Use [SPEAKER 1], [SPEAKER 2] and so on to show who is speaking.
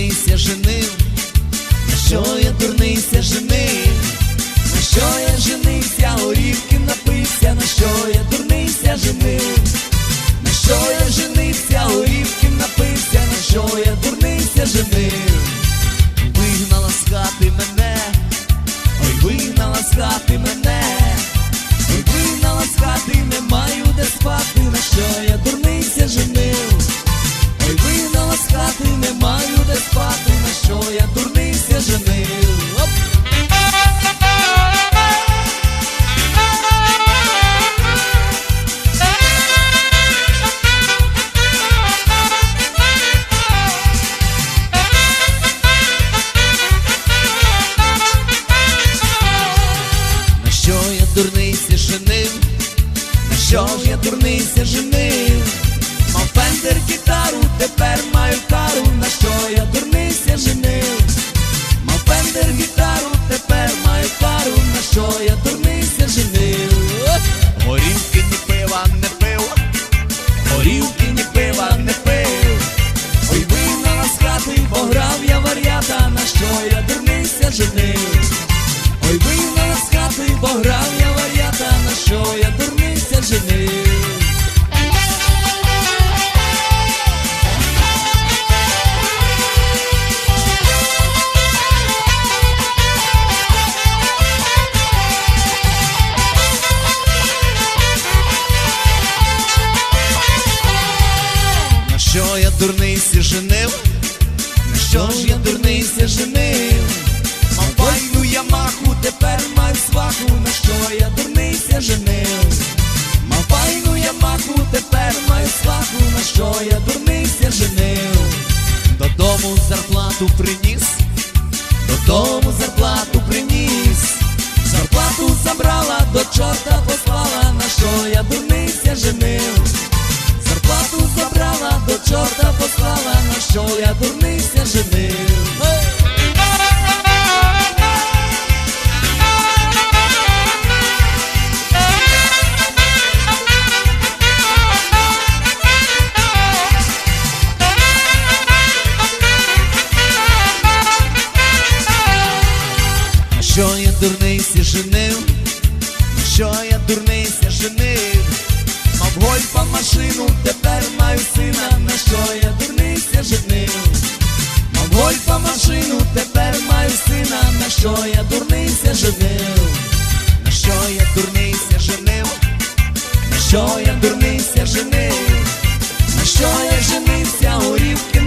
[SPEAKER 1] дурнийся женив, на що я дурнийся женив, на що я женився, горівки напився, на що я дурнийся женив, на що я женився, горівки напився, на що я дурнийся женив, вигнала з хати мене, ой, вигнала з хати мене, ой, вигнала з хати, не маю де спати, на що я дурний. Camboriú дурниця женив? Мав файну я маху, тепер маю сваху, на що я дурниця женив? Мав файну я маху, тепер маю сваху, на що я дурниця женив? Додому зарплату приніс, додому зарплату приніс, зарплату забрала, до чорта послала, на що я дурниця женив? Зарплату забрала, Що я дурнийся женив, що я дурнийся женив, мав гольфа машину, тепер маю сина, на що я дурнийся женив, мав гольфа машину, тепер маю сина, на що я дурнийся женив, на що я дурнийся женив, на що я дурнийся женив, на що я женився, горівки.